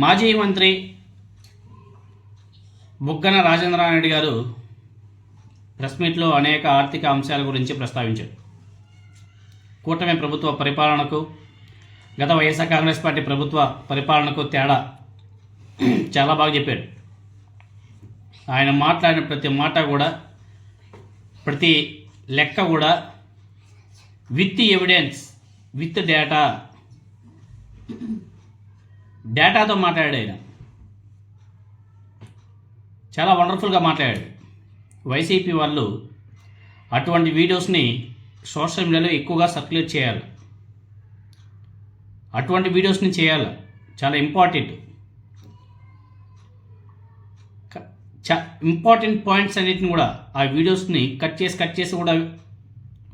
మాజీ మంత్రి బుగ్గన రాజేంద్రనాయుడు గారు ప్రెస్ మీట్లో అనేక ఆర్థిక అంశాల గురించి ప్రస్తావించారు. కూటమి ప్రభుత్వ పరిపాలనకు గత వైఎస్ఆర్ కాంగ్రెస్ పార్టీ ప్రభుత్వ పరిపాలనకు తేడా చాలా బాగా చెప్పాడు ఆయన మాట్లాడిన ప్రతి మాట కూడా ప్రతి లెక్క కూడా విత్ ఎవిడెన్స్ విత్ డేటా డేటాతో మాట్లాడాడు ఆయన. చాలా వండర్ఫుల్గా మాట్లాడాడు. వైసీపీ వాళ్ళు అటువంటి వీడియోస్ని సోషల్ మీడియాలో ఎక్కువగా సర్క్యులేట్ చేయాలి. అటువంటి వీడియోస్ని చేయాలి. చాలా ఇంపార్టెంట్. చా ఇంపార్టెంట్ పాయింట్స్ అన్నిటిని కూడా ఆ వీడియోస్ని కట్ చేసి కట్ చేసి కూడా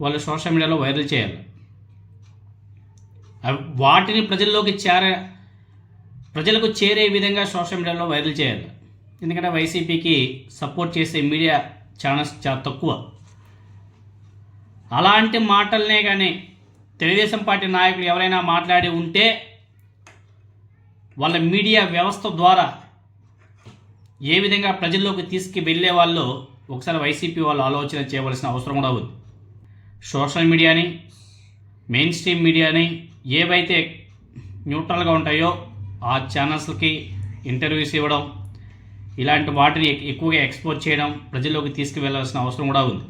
వాళ్ళు సోషల్ మీడియాలో వైరల్ చేయాలి. అవి వాటిని ప్రజల్లోకి చేరే ప్రజలకు చేరే విధంగా సోషల్ మీడియాలో వైరల్ చేయాలి. ఎందుకంటే వైసీపీకి సపోర్ట్ చేసే మీడియా ఛానల్స్ చాలా తక్కువ. అలాంటి మాటలనే కానీ తెలుగుదేశం పార్టీ నాయకులు ఎవరైనా మాట్లాడి ఉంటే వాళ్ళ మీడియా వ్యవస్థ ద్వారా ఏ విధంగా ప్రజల్లోకి తీసుకు వెళ్ళే వాళ్ళు ఒకసారి వైసీపీ వాళ్ళు ఆలోచన చేయవలసిన అవసరం కూడా ఉంది. సోషల్ మీడియాని మెయిన్ స్ట్రీమ్ మీడియాని ఏవైతే న్యూట్రల్గా ఉంటాయో ఆ ఛానల్స్కి ఇంటర్వ్యూస్ ఇవ్వడం ఇలాంటి వాటిని ఎక్కువగా ఎక్స్పోజ్ చేయడం ప్రజల్లోకి తీసుకువెళ్ళాల్సిన అవసరం కూడా ఉంది.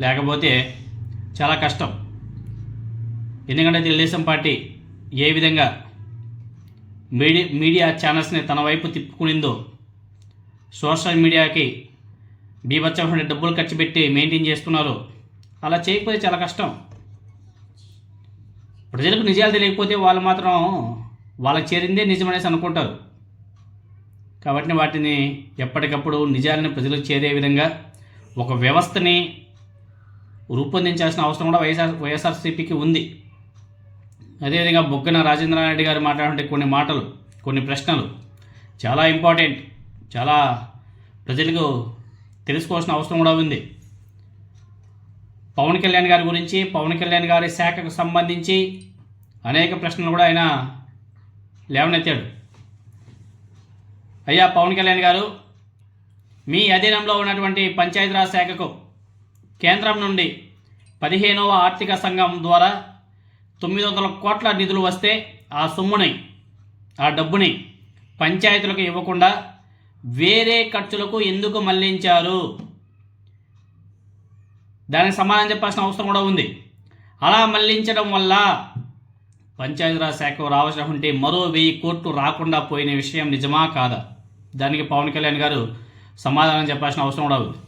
లేకపోతే చాలా కష్టం. ఎందుకంటే తెలుగుదేశం పార్టీ ఏ విధంగా మీడియా మీడియా ఛానల్స్ని తన వైపు తిప్పుకునిందో సోషల్ మీడియాకి బీభత్సమైన డబ్బులు ఖర్చు పెట్టి మెయింటైన్ చేస్తున్నారో అలా చేయకపోతే చాలా కష్టం. ప్రజలకు నిజాలు తెలియకపోతే వాళ్ళు మాత్రం వాళ్ళకి చేరిందే నిజమనేసి అనుకుంటారు. కాబట్టి వాటిని ఎప్పటికప్పుడు నిజాలను ప్రజలకు చేరే విధంగా ఒక వ్యవస్థని రూపొందించాల్సిన అవసరం కూడా వైఎస్ఆర్ వైఎస్ఆర్సీపీకి ఉంది. అదేవిధంగా బొగ్గన రాజేంద్రనాయుడు గారు మాట్లాడే కొన్ని మాటలు కొన్ని ప్రశ్నలు చాలా ఇంపార్టెంట్ చాలా ప్రజలకు తెలుసుకోవాల్సిన అవసరం కూడా ఉంది. పవన్ కళ్యాణ్ గారి గురించి పవన్ కళ్యాణ్ గారి శాఖకు సంబంధించి అనేక ప్రశ్నలు కూడా ఆయన లేవనెత్తాడు. అయ్యా పవన్ కళ్యాణ్ గారు మీ అధీనంలో ఉన్నటువంటి పంచాయతీరాజ్ శాఖకు కేంద్రం నుండి పదిహేనవ ఆర్థిక సంఘం ద్వారా తొమ్మిది వందల కోట్ల నిధులు వస్తే ఆ సొమ్ముని ఆ డబ్బుని పంచాయతీలకు ఇవ్వకుండా వేరే ఖర్చులకు ఎందుకు మళ్ళించారు? దానికి సమాధానం చెప్పాల్సిన అవసరం కూడా ఉంది. అలా మళ్ళించడం వల్ల పంచాయతీరాజ్ శాఖకు రావాల్సినటువంటి మరో వెయ్యి కోట్లు రాకుండా పోయిన విషయం నిజమా కాదా? దానికి పవన్ కళ్యాణ్ గారు సమాధానం చెప్పాల్సిన అవసరం కూడా ఉంది.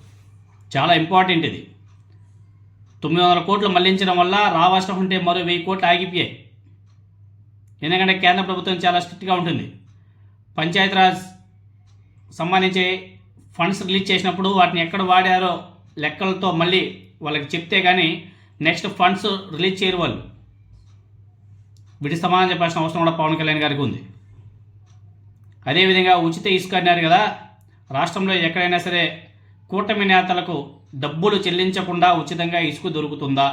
చాలా ఇంపార్టెంట్ ఇది. తొమ్మిది వందల కోట్లు మళ్ళించడం వల్ల రావాల్సినటువంటి మరో వెయ్యి కోట్లు ఆగిపోయాయి. ఎందుకంటే కేంద్ర ప్రభుత్వం చాలా స్ట్రిక్ట్గా ఉంటుంది. పంచాయతీరాజ్ సంబంధించి ఫండ్స్ రిలీజ్ చేసినప్పుడు వాటిని ఎక్కడ వాడారో లెక్కలతో మళ్ళీ వాళ్ళకి చెప్తే కానీ నెక్స్ట్ ఫండ్స్ రిలీజ్ చేయరు వాళ్ళు. వీటి సమాధానం చెప్పాల్సిన అవసరం కూడా పవన్ కళ్యాణ్ గారికి ఉంది. అదేవిధంగా ఉచిత ఇసుక అన్నారు కదా రాష్ట్రంలో ఎక్కడైనా సరే కూటమి నేతలకు డబ్బులు చెల్లించకుండా ఉచితంగా ఇసుక దొరుకుతుందా?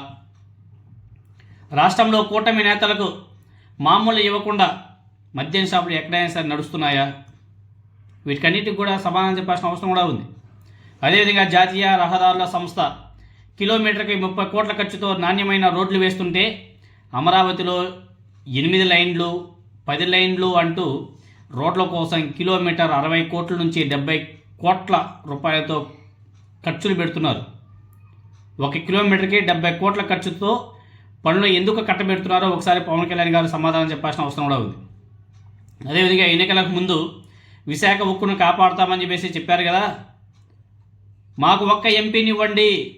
రాష్ట్రంలో కూటమి నేతలకు మామూలు ఇవ్వకుండా మద్యం షాపులు ఎక్కడైనా సరే నడుస్తున్నాయా? వీటికన్నిటికి కూడా సమాధానం చెప్పాల్సిన అవసరం కూడా ఉంది. అదేవిధంగా జాతీయ రహదారుల సంస్థ కిలోమీటర్కి ముప్పై కోట్ల ఖర్చుతో నాణ్యమైన రోడ్లు వేస్తుంటే అమరావతిలో ఎనిమిది లైన్లు పది లైన్లు అంటూ రోడ్ల కోసం కిలోమీటర్ అరవై కోట్ల నుంచి డెబ్బై కోట్ల రూపాయలతో ఖర్చులు పెడుతున్నారు. ఒక కిలోమీటర్కి డెబ్బై కోట్ల ఖర్చుతో పనులు ఎందుకు కట్టబెడుతున్నారో ఒకసారి పవన్ కళ్యాణ్ గారు సమాధానం చెప్పాల్సిన అవసరం కూడా ఉంది. అదేవిధంగా ఎన్నికలకు ముందు విశాఖ ఉక్కును కాపాడుతామని చెప్పేసి చెప్పారు కదా. మాకు ఒక్క ఎంపీని ఇవ్వండి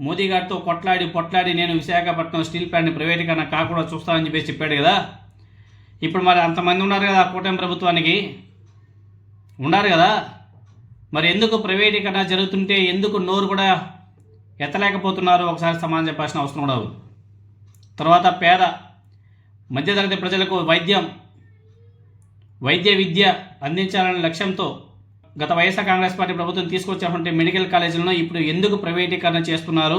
మోదీ గారితో కొట్లాడి పొట్లాడి నేను విశాఖపట్నం స్టీల్ ప్లాంట్ని ప్రైవేటీకరణ కాకుండా చూస్తానని చెప్పేసి చెప్పాడు కదా. ఇప్పుడు మరి అంతమంది ఉన్నారు కదా కూటమి ప్రభుత్వానికి. ఉన్నారు కదా. మరి ఎందుకు ప్రైవేటీకరణ జరుగుతుంటే ఎందుకు నోరు కూడా ఎత్తలేకపోతున్నారు? ఒకసారి సమాధానం చెప్పాల్సిన అవసరం కూడా తర్వాత పేద మధ్యతరగతి ప్రజలకు వైద్యం వైద్య విద్య అందించాలనే లక్ష్యంతో గత వైఎస్ఆర్ కాంగ్రెస్ పార్టీ ప్రభుత్వం తీసుకొచ్చినటువంటి మెడికల్ కాలేజీలను ఇప్పుడు ఎందుకు ప్రైవేటీకరణ చేస్తున్నారు?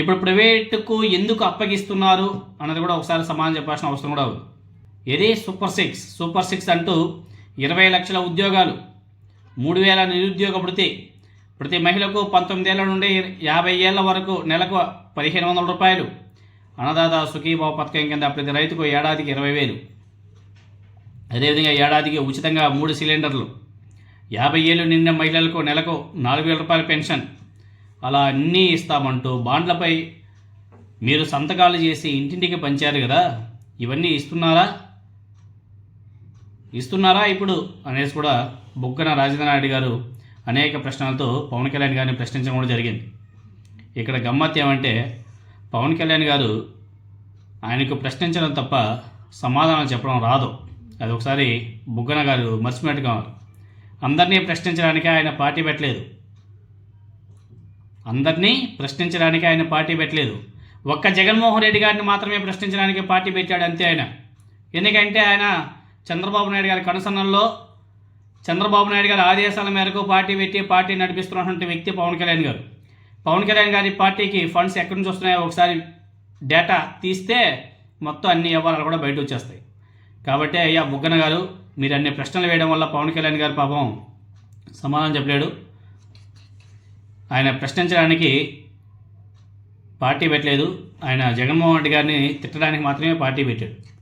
ఇప్పుడు ప్రైవేటుకు ఎందుకు అప్పగిస్తున్నారు? అన్నది కూడా ఒకసారి సమాధానం చెప్పాల్సిన అవసరం కూడా ఉంది. ఇది సూపర్ సిక్స్. సూపర్ సిక్స్ అంటూ ఇరవై లక్షల ఉద్యోగాలు మూడు వేల నిరుద్యోగ వృత్తి. ప్రతి మహిళకు పంతొమ్మిదేళ్ళ నుండి యాభై ఏళ్ళ వరకు నెలకు పదిహేను వందల రూపాయలు. అన్నదాత సుఖీభావ పథకం కింద ప్రతి రైతుకు ఏడాదికి ఇరవై వేలు. అదేవిధంగా ఏడాదికి ఉచితంగా మూడు సిలిండర్లు. యాభై ఏళ్ళు నిండిన మహిళలకు నెలకు నాలుగు వేల రూపాయల పెన్షన్. అలా అన్నీ ఇస్తామంటూ బాండ్లపై మీరు సంతకాలు చేసి ఇంటింటికి పంచారు కదా ఇవన్నీ ఇస్తున్నారా? ఇస్తున్నారా ఇప్పుడు? అనేసి కూడా బుగ్గన రాజేంద్రనాయుడు గారు అనేక ప్రశ్నలతో పవన్ కళ్యాణ్ గారిని ప్రశ్నించడం కూడా జరిగింది. ఇక్కడ గమ్మత్ ఏమంటే పవన్ కళ్యాణ్ గారు ఆయనకు ప్రశ్నించడం తప్ప సమాధానం చెప్పడం రాదు. అది ఒకసారి బుగ్గన గారు మర్చిపోయినట్టుగా ఉన్నారు. అందరినీ ప్రశ్నించడానికి ఆయన పార్టీ పెట్టలేదు. అందరినీ ప్రశ్నించడానికి ఆయన పార్టీ పెట్టలేదు. ఒక్క జగన్మోహన్ రెడ్డి గారిని మాత్రమే ప్రశ్నించడానికి పార్టీ పెట్టాడు అంతే ఆయన. ఎందుకంటే ఆయన చంద్రబాబు నాయుడు గారి కనుసన్నల్లో చంద్రబాబు నాయుడు గారి ఆదేశాల మేరకు పార్టీ పెట్టి పార్టీ నడిపిస్తున్నటువంటి వ్యక్తి పవన్ కళ్యాణ్ గారు. పవన్ కళ్యాణ్ గారి పార్టీకి ఫండ్స్ ఎక్కడి నుంచి వస్తున్నాయో ఒకసారి డేటా తీస్తే మొత్తం అన్ని వ్యవహారాలు కూడా బయట వచ్చేస్తాయి. కాబట్టి అయ్యా బుగ్గన గారు మీరు అన్ని ప్రశ్నలు వేయడం వల్ల పవన్ కళ్యాణ్ గారు పాపం సమాధానం చెప్పలేడు. ఆయన ప్రశ్నించడానికి పార్టీ పెట్టలేదు. ఆయన జగన్మోహన్ రెడ్డి గారిని తిట్టడానికి మాత్రమే పార్టీ పెట్టాడు.